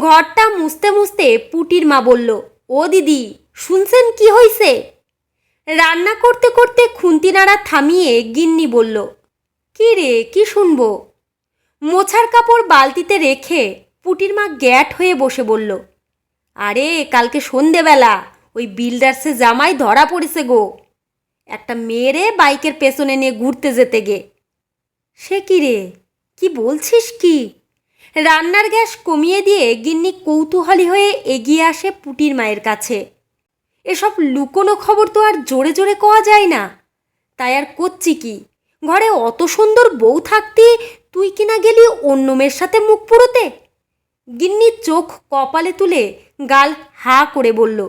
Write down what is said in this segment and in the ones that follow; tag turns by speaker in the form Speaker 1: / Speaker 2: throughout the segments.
Speaker 1: ঘরটা মুছতে মুছতে পুটির মা বলল, ও দিদি, শুনছেন কি হইছে? রান্না করতে করতে খুন্তি নাড়া থামিয়ে গিন্নি বলল, কি রে, কি শুনব? মোছার কাপড় বালতিতে রেখে পুটির মা গ্যাট হয়ে বসে বলল, আরে, কালকে সন্ধেবেলা ওই বিল্ডার্সে জামাই ধরা পড়েছে গো। একটা মেয়েরে বাইকের পেছনে নিয়ে ঘুরতে যেতে গে। সে কি রে? কি বলছিস কি? রান্নার গ্যাস কমিয়ে দিয়ে গিন্নি কৌতূহলী হয়ে এগিয়ে আসে পুটির মায়ের কাছে। এসব লুকোনো খবর তো আর জোরে জোরে কওয়া যায় না। তাই আর করছি কি? ঘরে অত সুন্দর বউ থাকতে তুই কিনা গেলি অন্য মেয়ের সাথে মুখ পুরোতে? গিন্নি চোখ কপালে তুলে গাল হা করে বলল,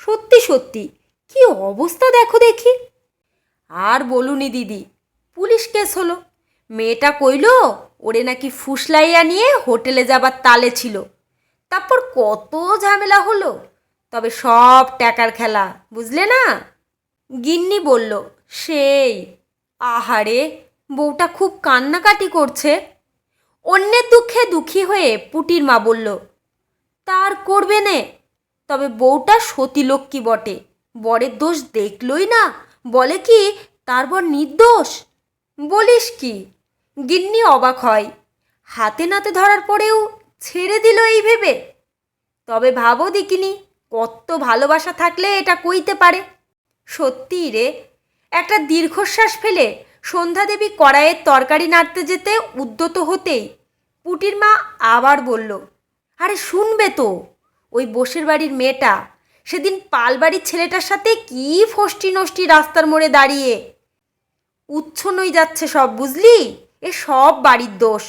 Speaker 1: সত্যি সত্যি, কি অবস্থা দেখো দেখি? আর বলুনি দিদি, পুলিশ কেস হলো। মেয়েটা কইল, ওরে নাকি ফুসলাইয়া নিয়ে হোটেলে যাবার তালে ছিল। তারপর কত ঝামেলা হলো। তবে সব টাকার খেলা, বুঝলে না? গিন্নি বলল, সেই, আহারে, বউটা খুব কান্নাকাটি করছে। অন্যের দুঃখে দুঃখী হয়ে পুটির মা বলল, তার করবে নে। তবে বউটা সতীলক্ষ্মী বটে। বরের দোষ দেখলই না। বলে কি, তার বর নির্দোষ? বলিস কি? গিন্নি অবাক হয়। হাতে নাতে ধরার পরেও ছেড়ে দিল এই ভেবে। তবে ভাবো দিকিনি কত ভালোবাসা থাকলে এটা কইতে পারে। সত্যি রে, একটা দীর্ঘশ্বাস ফেলে সন্ধ্যা দেবী কড়াইয়ের তরকারি নাড়তে যেতে উদ্যত হতেই পুটির মা আবার বলল, আরে শুনবে তো, ওই বসের বাড়ির মেয়েটা সেদিন পালবাড়ির ছেলেটার সাথে কি ফষ্টি নষ্টি রাস্তার মোড়ে দাঁড়িয়ে উচ্ছন্নই যাচ্ছে সব, বুঝলি? এ সব বাড়ির দোষ।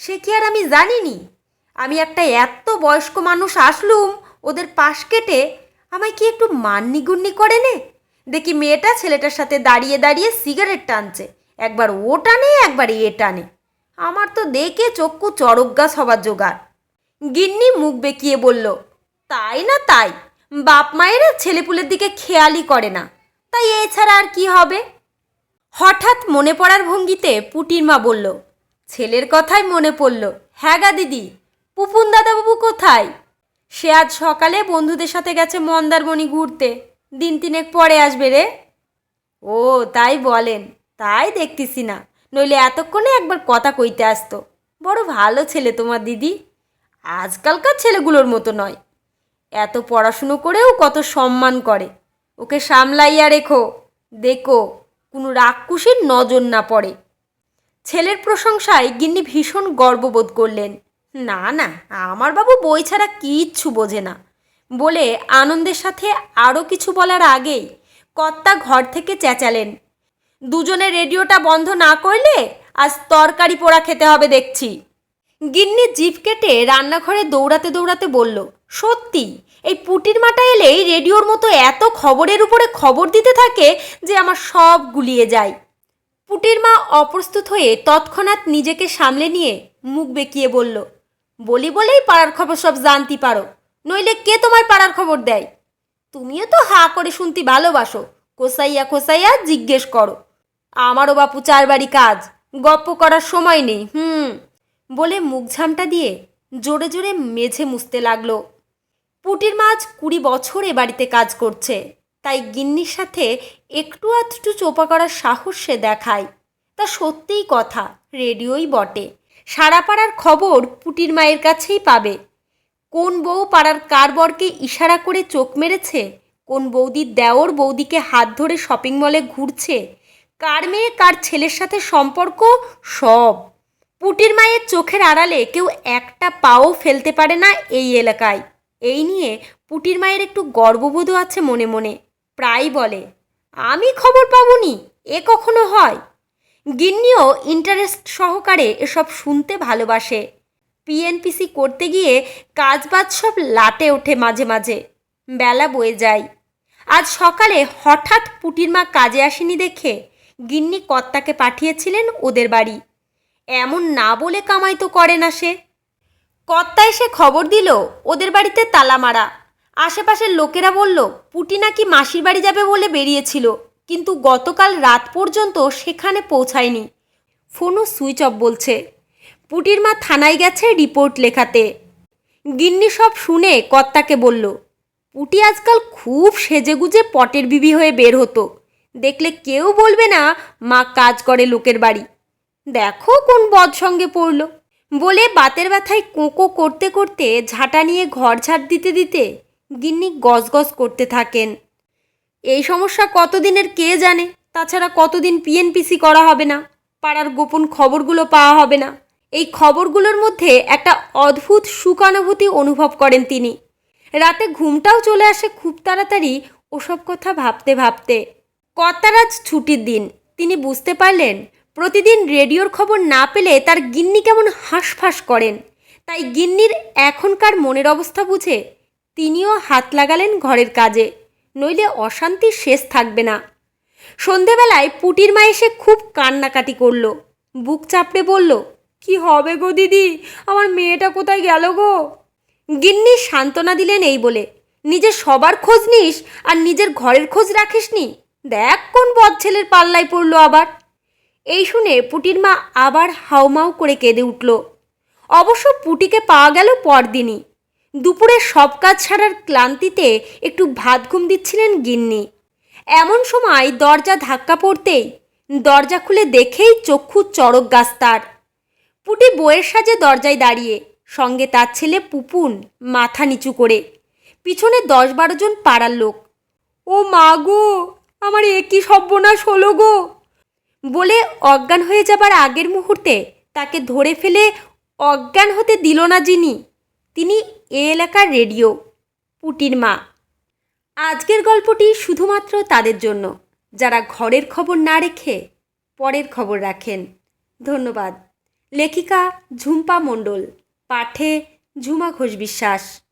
Speaker 1: সে কি আর আমি জানিনি? আমি একটা এত বয়স্ক মানুষ আসলুম, ওদের পাশ কেটে আমায় কি একটু মান্নি গুন্নি করে নে? দেখি মেয়েটা ছেলেটার সাথে দাঁড়িয়ে দাঁড়িয়ে সিগারেট টানছে। একবার ও টানে, একবার এ টানে। আমার তো দেখে চক্ষু চড়ক গাছ হবার জোগাড়। গিন্নি মুখ বেঁকিয়ে বলল, তাই না তাই? বাপ মায়েরা ছেলেপুলের দিকে খেয়ালই করে না। তাই এছাড়া আর কি হবে? হঠাৎ মনে পড়ার ভঙ্গিতে পুটির মা বলল, ছেলের কথাই মনে পড়ল। হ্যাঁ গা দিদি, পুপুন দাদাবাবু কোথায়? সে আজ সকালে বন্ধুদের সাথে গেছে মন্দারমণি ঘুরতে। দিন তিনেক পরে আসবে রে। ও, তাই বলেন। তাই দেখতেছি না। নইলে এতক্ষণে একবার কথা কইতে আসতো। বড় ভালো ছেলে তোমার দিদি। আজকালকার ছেলেগুলোর মতো নয়। এত পড়াশুনো করেও কত সম্মান করে। ওকে সামলাইয়া রেখো। দেখো কোনো রাক্ষসীর নজর না পড়ে। ছেলের প্রশংসায় গিন্নি ভীষণ গর্ববোধ করলেন। না না, আমার বাবু বই ছাড়া কিচ্ছু বোঝে না। বলে আনন্দের সাথে আরও কিছু বলার আগেই কর্তা ঘর থেকে চেঁচালেন। দুজনে রেডিওটা বন্ধ না করলে আজ তরকারি পোড়া খেতে হবে দেখছি। গিন্নি জিভ কেটে রান্নাঘরে দৌড়াতে দৌড়াতে বলল, সত্যি এই পুটির মাটা এলেই রেডিওর মতো এত খবরের উপরে খবর দিতে থাকে যে আমার সব গুলিয়ে যায়। পুটির মা অপ্রস্তুত হয়ে তৎক্ষণাৎ নিজেকে সামলে নিয়ে মুখ বেঁকিয়ে বলল, বলি বলেই পাড়ার খবর সব জানতে পারো, নইলে কে তোমার পাড়ার খবর দেয়? তুমিও তো হা করে শুনতে ভালোবাসো, কোসাইয়া কোসাইয়া জিজ্ঞেস করো। আমারও বাপু চার বাড়ি কাজ, গপ্প করার সময় নেই, হুম? বলে মুখ ঝামটা দিয়ে জোরে জোরে মেঝে মুছতে লাগল। পুটির মাছ কুড়ি বছর এ বাড়িতে কাজ করছে। তাই গিন্নির সাথে একটু আধটু চোপা করার সাহস সে দেখায়। তা সত্যিই কথা, রেডিওই বটে। সারা পাড়ার খবর পুটির মায়ের কাছেই পাবে। কোন বউ পাড়ার কার বরকে ইশারা করে চোখ মেরেছে? কোন বৌদির দেওর বৌদিকে হাত ধরে শপিং মলে ঘুরছে? কার মেয়ে, কার ছেলের সাথে সম্পর্ক? সব। পুটির মায়ের চোখের আড়ালে কেউ একটা পাও ফেলতে পারে না এই এলাকায়। এই নিয়ে পুটির মায়ের একটু গর্ববোধও আছে মনে মনে। প্রায় বলে, আমি খবর পাবনি? এ কখনো হয়? গিন্নিও ইন্টারেস্ট সহকারে এসব শুনতে ভালোবাসে। পিএনপিসি করতে গিয়ে কাজবাজ সব লাটে ওঠে মাঝে মাঝে। বেলা বয়ে যায়। আজ সকালে হঠাৎ পুটির মা কাজে আসেনি দেখে গিন্নি কর্তাকে পাঠিয়েছিলেন ওদের বাড়ি। এমন না বলে কামাই তো করে না সে। কর্তা এসে খবর দিল, ওদের বাড়িতে তালা মারা। আশেপাশের লোকেরা বলল, পুটি নাকি মাসির বাড়ি যাবে বলে বেরিয়েছিল, কিন্তু গতকাল রাত পর্যন্ত সেখানে পৌঁছায়নি। ফোনও সুইচ অফ বলছে। পুটির মা থানায় গেছে রিপোর্ট লেখাতে। গিন্নি সব শুনে কর্তাকে বলল, পুটি আজকাল খুব সেজেগুজে পটের বিবি হয়ে বের হতো। দেখলে কেউ বলবে না মা কাজ করে লোকের বাড়ি। দেখো কোন বদ সঙ্গে পড়ল। বলে বাতের ব্যথায় কোঁকো করতে করতে ঝাঁটা নিয়ে ঘর ঝাড় দিতে দিতে গিন্নি গজগজ করতে থাকেন। এই সমস্যা কতদিনের কে জানে? তাছাড়া কতদিন পিএনপিসি করা হবে না? পাড়ার গোপন খবরগুলো পাওয়া হবে না? এই খবরগুলোর মধ্যে একটা অদ্ভুত সুখানুভূতি অনুভব করেন তিনি। রাতে ঘুমটাও চলে আসে খুব তাড়াতাড়ি ওসব কথা ভাবতে ভাবতে। কর্তারাজ ছুটির দিন। তিনি বুঝতে পারলেন প্রতিদিন রেডিওর খবর না পেলে তার গিন্নি কেমন হাঁসফাঁস করেন। তাই গিন্নির এখনকার মনের অবস্থা বুঝে তিনিও হাত লাগালেন ঘরের কাজে, নইলে অশান্তি শেষ থাকবে না। সন্ধেবেলায় পুটির মা এসে খুব কান্নাকাটি করল, বুক চাপড়ে বলল, কি হবে গো দিদি? আমার মেয়েটা কোথায় গেল গো? গিন্নি সান্ত্বনা দিলেন এই বলে নিজে সবার খোঁজ নিস আর নিজের ঘরের খোঁজ রাখিসনি? দেখ কোন বদ ছেলের পাল্লায় পড়ল আবার। এই শুনে পুটির মা আবার হাউমাউ করে কেঁদে উঠল। অবশ্য পুটিকে পাওয়া গেল পরদিনই। দুপুরে সব কাজ ছাড়ার ক্লান্তিতে একটু ভাত ঘুম দিচ্ছিলেন গিন্নি। এমন সময় দরজা ধাক্কা পড়তেই দরজা খুলে দেখেই চক্ষু চড়ক গাছ তার পুটি বইয়ের সাজে দরজায় দাঁড়িয়ে, সঙ্গে তার ছেলে পুপুন মাথা নিচু করে, পিছনে দশ বারো জন পাড়ার লোক। ও মা গো, আমার একই সর্বনাশ হলো গো? বলে অজ্ঞান হয়ে যাবার আগের মুহূর্তে তাকে ধরে ফেলে অজ্ঞান হতে দিল না যিনি। তিনি এ এলাকার রেডিও, পুটির মা। আজকের গল্পটি শুধুমাত্র তাদের জন্য। যারা ঘরের খবর না রেখে পরের খবর রাখেন। ধন্যবাদ। লেখিকা ঝুম্পা মণ্ডল। পাঠে ঝুমা ঘোষ বিশ্বাস।